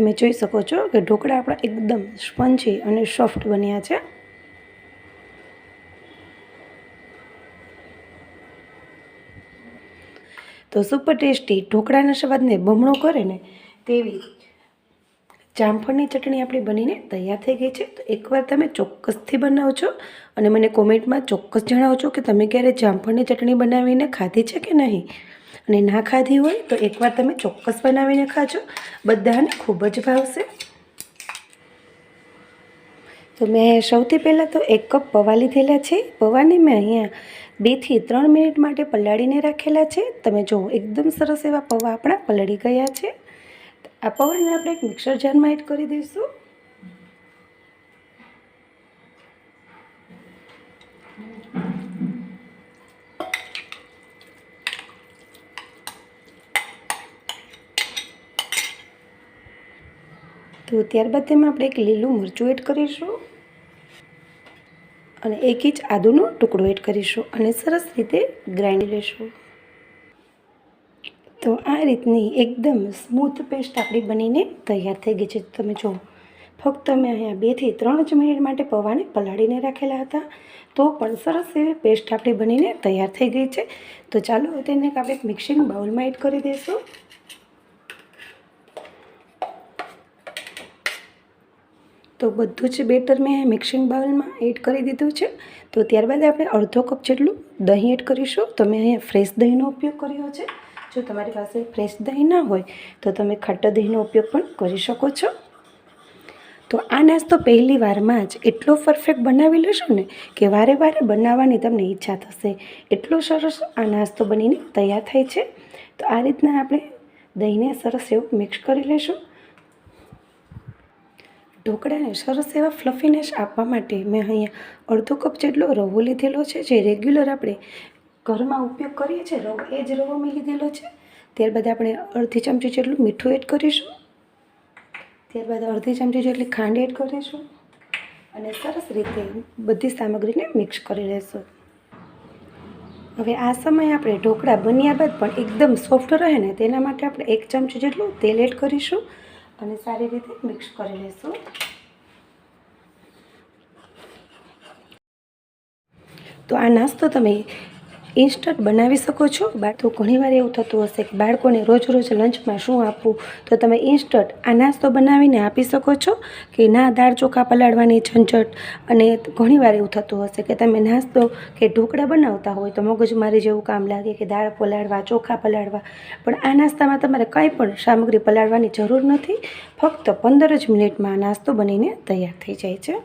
તમે જોઈ શકો છો કે ઢોકળા આપણા એકદમ સ્પંજી અને સોફ્ટ બન્યા છે. તો સુપર ટેસ્ટી ઢોકળાના સ્વાદને બમણો કરે ને તેવી જામફળની ચટણી આપણી બનીને તૈયાર થઈ ગઈ છે. તો એકવાર તમે ચોક્કસથી બનાવજો અને મને કોમેન્ટમાં ચોક્કસ જણાવજો કે તમે ક્યારે જામફળની ચટણી બનાવીને ખાધી છે કે નહીં. અને ના ખાધી હોય તો એકવાર તમે ચોક્કસ બનાવીને ખાજો. બધાને ખૂબ જ ભાવશે. તો મેં સૌથી પહેલાં તો એક કપ પૌવા લીધેલા છે. પૌવાને મેં અહીંયા બેથી ત્રણ મિનિટ માટે પલાળીને રાખેલા છે. તમે જુઓ એકદમ સરસ એવા પૌવા આપણા પલળી ગયા છે. આ પૌવાને આપણે એક મિક્સર જારમાં એડ કરી દઈશું. તો ત્યારબાદ તેમાં આપણે એક લીલું મરચું એડ કરીશું. અને એક ઇંચ આદુનો ટુકડો એડ કરીશું અને સરસ રીતે ગ્રાઇન્ડ લેશું. તો આ રીતની એકદમ સ્મૂથ પેસ્ટ આપણી બનીને તૈયાર થઈ ગઈ છે. તમે જુઓ ફક્ત મેં અહીંયા બેથી ત્રણ જ મિનિટ માટે પૌવાને પલાળીને રાખેલા હતા, તો પણ સરસ એવી પેસ્ટ આપણી બનીને તૈયાર થઈ ગઈ છે. તો ચાલો તેને આપણે મિક્સિંગ બાઉલમાં એડ કરી દઈશું. તો બધું જ બેટર મેં મિક્સિંગ બાઉલમાં એડ કરી દીધું છે. તો ત્યારબાદ આપણે અડધો કપ જેટલું દહીં એડ કરીશું. તો મેં અહીંયા ફ્રેશ દહીંનો ઉપયોગ કર્યો છે. જો તમારી પાસે ફ્રેશ દહીં ના હોય, તો તમે ખાટા દહીંનો ઉપયોગ પણ કરી શકો છો. તો આ નાસ્તો પહેલી વારમાં જ એટલો પરફેક્ટ બનાવી લેશો ને કે વારે વારે બનાવવાની તમને ઈચ્છા થશે. એટલો સરસ આ નાસ્તો બનીને તૈયાર થાય છે. તો આ રીતના આપણે દહીંને સરસ એવું મિક્સ કરી લેશું. ઢોકળાને સરસ એવા ફ્લફીનેસ આપવા માટે મેં અહીંયા અડધો કપ જેટલો રવો લીધેલો છે, જે રેગ્યુલર આપણે ઘરમાં ઉપયોગ કરીએ છીએ, રવો, એ જ રવો મેં લીધેલો છે. ત્યારબાદ આપણે અડધી ચમચી જેટલું મીઠું એડ કરીશું. ત્યારબાદ અડધી ચમચી જેટલી ખાંડ એડ કરીશું. અને સરસ રીતે બધી સામગ્રીને મિક્સ કરી લઈશું હવે આ સમયે આપણે ઢોકળા બન્યા બાદ પણ એકદમ સોફ્ટ રહે ને તેના માટે આપણે એક ચમચી જેટલું તેલ એડ કરીશું. અને સારી રીતે મિક્સ કરી લઈશું તો આ નાસ્તો તમે ઇન્સ્ટન્ટ બનાવી શકો છો? તો ઘણીવાર એવું થતું હશે કે બાળકોને રોજ રોજ લંચમાં શું આપવું? તો તમે ઇન્સ્ટન્ટ આ નાસ્તો બનાવીને આપી શકો છો? કે ના, દાળ ચોખા પલાળવાની ઝંઝટ? અને ઘણીવાર એવું થતું હશે કે તમે નાસ્તો કે ઢોકળા બનાવતા હોય તો મગજમારી જેવું કામ લાગે કે દાળ પલાળવા, ચોખા પલાળવા. પણ આ નાસ્તામાં તમારે કંઈ પણ સામગ્રી પલાળવાની જરૂર નથી. ફક્ત પંદર જ મિનિટમાં નાસ્તો બનીને તૈયાર થઈ જાય છે.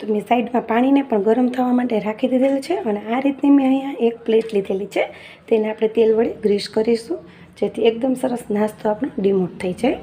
તો મેં સાઈડમાં પાણીને પણ ગરમ થવા માટે રાખી દીધેલું છે અને આ રીતની મેં અહીંયા એક પ્લેટ લીધેલી છે. તેને આપણે તેલ વડે ગ્રીસ કરીશું, જેથી એકદમ સરસ નાસ્તો આપણો ડિમોટ થઈ જાય.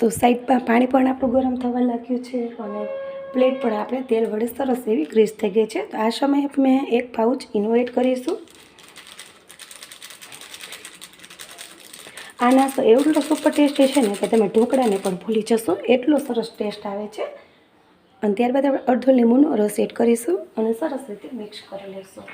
તો સાઈડમાં પાણી પણ આપણું ગરમ થવા લાગ્યું છે અને પ્લેટ પણ આપણે તેલ વડે સરસ એવી ગ્રીસ થઈ ગઈ છે. તો આ સમયે મેં એક પાઉચ ઇન્વાઇટ કરીશું. આ નાસ્તો એવડો સુપર ટેસ્ટી છે ને કે તમે ઢોકળાને પણ ભૂલી જશો. એટલો સરસ ટેસ્ટ આવે છે. અને ત્યારબાદ આપણે અડધો લીંબુનો રસ એડ કરીશું અને સરસ રીતે મિક્સ કરી લઈશું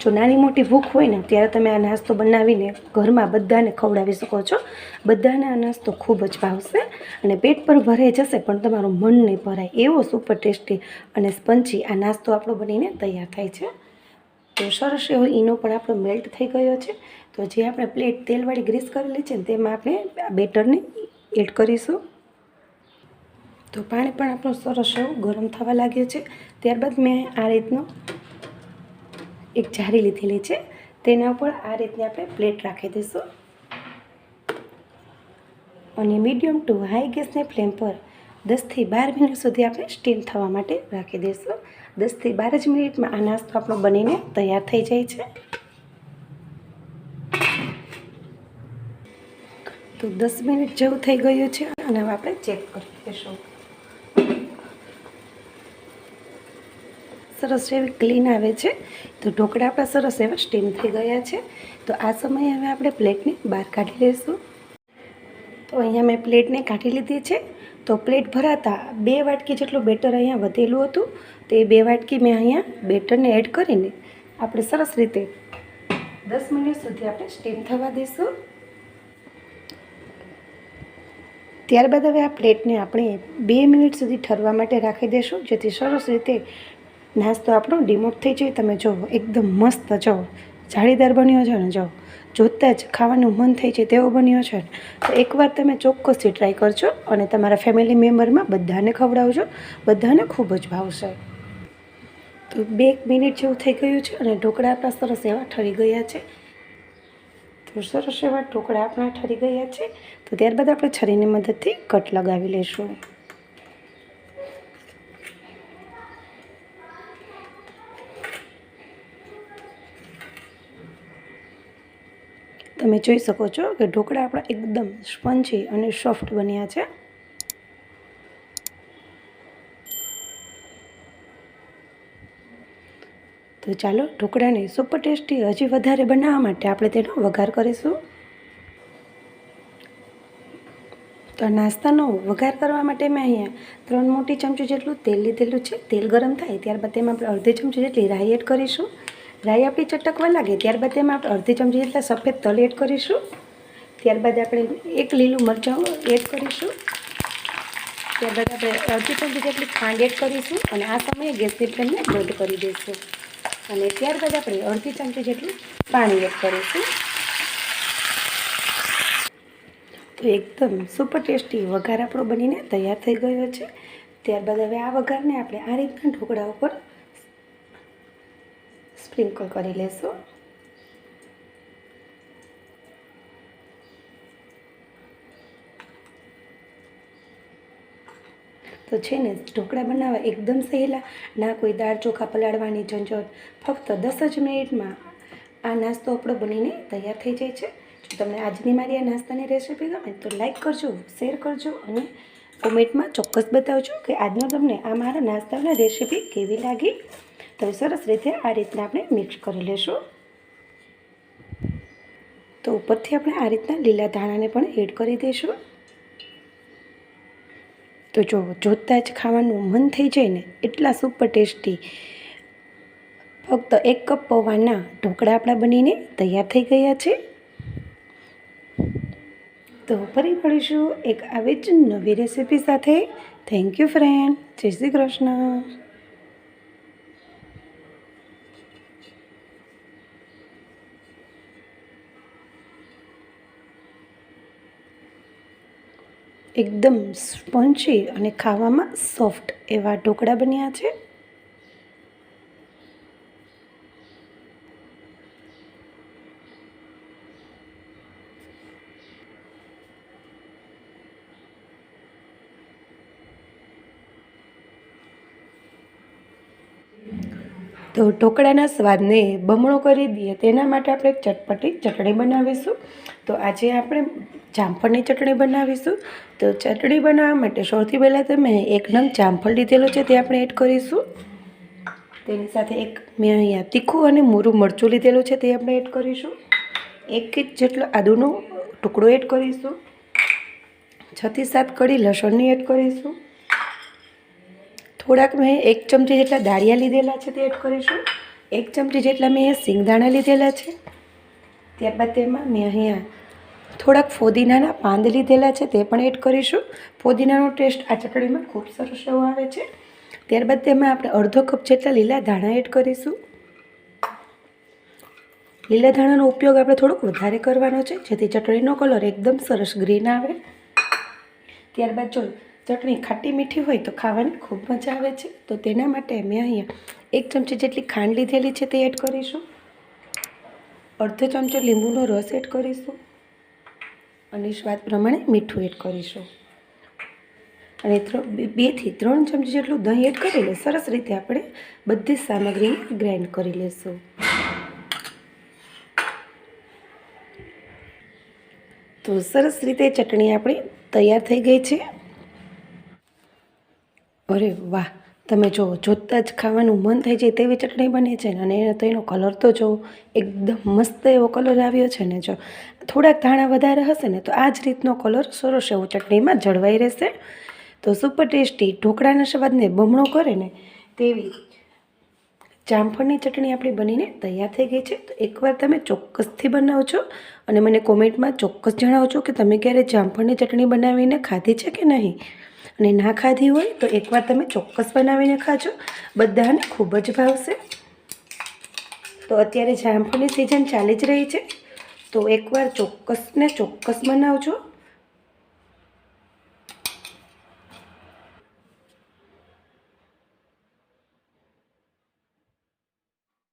જો નાની મોટી ભૂખ હોય ને, ત્યારે તમે આ નાસ્તો બનાવીને ઘરમાં બધાને ખવડાવી શકો છો. બધાને આ નાસ્તો ખૂબ જ ભાવશે અને પેટ પર ભરાઈ જશે, પણ તમારું મન નહીં ભરાય. એવો સુપર ટેસ્ટી અને સ્પંચી આ નાસ્તો આપણો બનીને તૈયાર થાય છે. તો સરસ એવો ઈનો પણ આપણો મેલ્ટ થઈ ગયો છે. તો જે આપણે પ્લેટ તેલવાળી ગ્રીસ કરેલી છે તેમાં આપણે આ બેટરને એડ કરીશું. તો પાણી પણ આપણું સરસ એવું ગરમ થવા લાગ્યું છે. ત્યારબાદ મેં આ રીતનો એક જારી લીધેલી છે. તેના ઉપર આ રીતની આપણે પ્લેટ રાખી દઈશું. અને મીડિયમ ટુ હાઈ ગેસની ફ્લેમ પર દસથી બાર મિનિટ સુધી આપણે સ્ટીમ થવા માટે રાખી દઈશું. દસથી બાર જ મિનિટમાં આ નાસ્તો આપણો બનીને તૈયાર થઈ જાય છે. તો દસ મિનિટ જેવું થઈ ગયું છે અને હવે આપણે ચેક કરી લઈશું. સરસ એવી ક્લીન આવે છે. તો ઢોકળા આપણા સરસ એવા સ્ટીમ થઈ ગયા છે. તો આ સમયે હવે આપણે પ્લેટને બહાર કાઢી લઈશું. તો અહીંયા મેં પ્લેટને કાઢી લીધી છે. તો પ્લેટ ભરાતા બે વાટકી જેટલું બેટર અહીંયા વધેલું હતું. તો એ બે વાટકી મેં અહીંયા બેટરને એડ કરીને આપણે સરસ રીતે દસ મિનિટ સુધી આપણે સ્ટીમ થવા દઈશું. ત્યારબાદ હવે આ પ્લેટને આપણે બે મિનિટ સુધી ઠરવા માટે રાખી દઈશું, જેથી સરસ રીતે નાસ્તો આપણો ડિમોટ થઈ જાય. તમે જુઓ એકદમ મસ્ત જુઓ જાળીદાર બન્યો છે ને જુઓ જોતાં જ ખાવાનું મન થઈ જાય તેવો બન્યો છે. તો એકવાર તમે ચોક્કસથી ટ્રાય કરજો અને તમારા ફેમિલી મેમ્બરમાં બધાને ખવડાવજો. બધાને ખૂબ જ ભાવશે. તો બે મિનિટ જેવું થઈ ગયું છે અને ઢોકળા આપણા સરસ એવા ઠરી ગયા છે. તો સરસ એવા ઢોકળા આપણા ઠરી ગયા છે. તો ત્યારબાદ આપણે છરીની મદદથી કટ લગાવી લઈશું. તમે જોઈ શકો છો કે ઢોકળા આપણા એકદમ સ્પંજી અને સોફ્ટ બન્યા છે. તો ચાલો ઢોકળાને સુપર ટેસ્ટી હજી વધારે બનાવવા માટે આપણે તેનો વઘાર કરીશું. તો નાસ્તાનો વઘાર કરવા માટે મેં અહીંયા ત્રણ મોટી ચમચી જેટલું તેલ લીધેલું છે. તેલ ગરમ થાય ત્યારબાદ તેમાં આપણે અડધી ચમચી જેટલી રાઈ એડ કરીશું. રાઈ આપણી ચટકવા લાગે, ત્યારબાદ તેમાં આપણે અડધી ચમચી જેટલા સફેદ તલ એડ કરીશું. ત્યારબાદ આપણે એક લીલું મરચાં એડ કરીશું. ત્યારબાદ આપણે અડધી ચમચી જેટલી ખાંડ એડ કરીશું અને આ સમયે ગેસની ફ્લેમને બંધ કરી દઈશું. અને ત્યારબાદ આપણે અડધી ચમચી જેટલું પાણી એડ કરીશું. તો એકદમ સુપર ટેસ્ટી વઘાર આપણો બનીને તૈયાર થઈ ગયો છે. ત્યારબાદ હવે આ વઘારને આપણે આ રીતના ઢોકળા ઉપર સ્પ્રિંકલ કરી લેશું તો છે ને ઢોકળા બનાવવા એકદમ સહેલા ના કોઈ દાળ ચોખા પલાળવાની ઝંઝટ ફક્ત દસ જ મિનિટમાં આ નાસ્તો આપણો બનીને તૈયાર થઈ જાય છે જો તમને આજની મારી આ નાસ્તાની રેસીપી ગમે તો લાઈક કરજો શેર કરજો અને કોમેન્ટમાં ચોક્કસ બતાવજો કે આજનો તમને આ મારા નાસ્તાની રેસીપી કેવી લાગી? તો સરસ રીતે આ રીતના આપણે મિક્સ કરી લેશું. તો ઉપરથી આપણે આ રીતના લીલા ધાણાને પણ એડ કરી દઈશું. તો જો જોતાં જ ખાવાનું મન થઈ જાય ને એટલા સુપર ટેસ્ટી. ફક્ત એક કપ પૌવાના ઢોકળા આપણા બનીને તૈયાર થઈ ગયા છે. તો ફરી મળીશું એક આવી જ નવી રેસીપી સાથે. થેન્ક યુ ફ્રેન્ડ જય શ્રી કૃષ્ણ. એકદમ સ્પંચી અને ખાવામાં સોફ્ટ એવા ઢોકળા બન્યા છે. તો ઢોકળાના સ્વાદને બમણો કરી દઈએ. તેના માટે આપણે ચટપટી ચટણી બનાવીશું. તો આજે આપણે જામફળની ચટણી બનાવીશું. તો ચટણી બનાવવા માટે સૌથી પહેલાં તો મેં એક નંગ જામફળ લીધેલું છે, તે આપણે એડ કરીશું. તેની સાથે એક મેં અહીંયા તીખું અને મૂરું મરચું લીધેલું છે, તે આપણે એડ કરીશું. એક ઇંચ જેટલો આદુનો ટુકડો એડ કરીશું. છથી સાત કડી લસણની એડ કરીશું. થોડાક મેં એક ચમચી જેટલા દાળિયા લીધેલા છે તે એડ કરીશું. એક ચમચી જેટલા મેં સિંગદાણા લીધેલા છે. ત્યારબાદ તેમાં મેં અહીંયા થોડાક ફોદીનાના પાંદ લીધેલા છે તે પણ એડ કરીશું. ફોદીનાનો ટેસ્ટ આ ચટણીમાં ખૂબ સરસ એવો આવે છે. ત્યારબાદ તેમાં આપણે અડધો કપ જેટલા લીલા ધાણા એડ કરીશું. લીલા ધાણાનો ઉપયોગ આપણે થોડોક વધારે કરવાનો છે, જેથી ચટણીનો કલર એકદમ સરસ ગ્રીન આવે. ત્યારબાદ જો ચટણી ખાટી મીઠી હોય તો ખાવાની ખૂબ મજા આવે છે. તો તેના માટે મેં અહીંયા એક ચમચી જેટલી ખાંડ લીધેલી છે તે એડ કરીશું. અડધો ચમચો લીંબુનો રસ એડ કરીશું. અને સ્વાદ પ્રમાણે મીઠું એડ કરીશું. અને બેથી ત્રણ ચમચી જેટલું દહીં એડ કરીને સરસ રીતે આપણે બધી સામગ્રીને ગ્રાઇન્ડ કરી લઈશું તો સરસ રીતે ચટણી આપણી તૈયાર થઈ ગઈ છે. અરે વાહ, તમે જો જોતાં જ ખાવાનું મન થઈ જાય તેવી ચટણી બની છે ને અને એને તો એનો કલર તો જો એકદમ મસ્ત એવો કલર આવ્યો છે ને જો થોડાક ધાણા વધારે હશે ને તો આ જ રીતનો કલર સરસ એવો ચટણીમાં જળવાઈ રહેશે. તો સુપર ટેસ્ટી ઢોકળાના સ્વાદને બમણો કરે ને તેવી જામફળની ચટણી આપણી બનીને તૈયાર થઈ ગઈ છે. તો એકવાર તમે ચોક્કસથી બનાવજો અને મને કોમેન્ટમાં ચોક્કસ જણાવજો કે તમે ક્યારે જામફળની ચટણી બનાવીને ખાધી છે કે નહીં. અને ના ખાધી હોય તો એકવાર તમે ચોક્કસ બનાવીને ખાજો. બધાને ખૂબ જ ભાવશે. તો અત્યારે જામફળની સિઝન ચાલી જ રહી છે. તો એકવાર ચોક્કસ ને ચોક્કસ બનાવજો.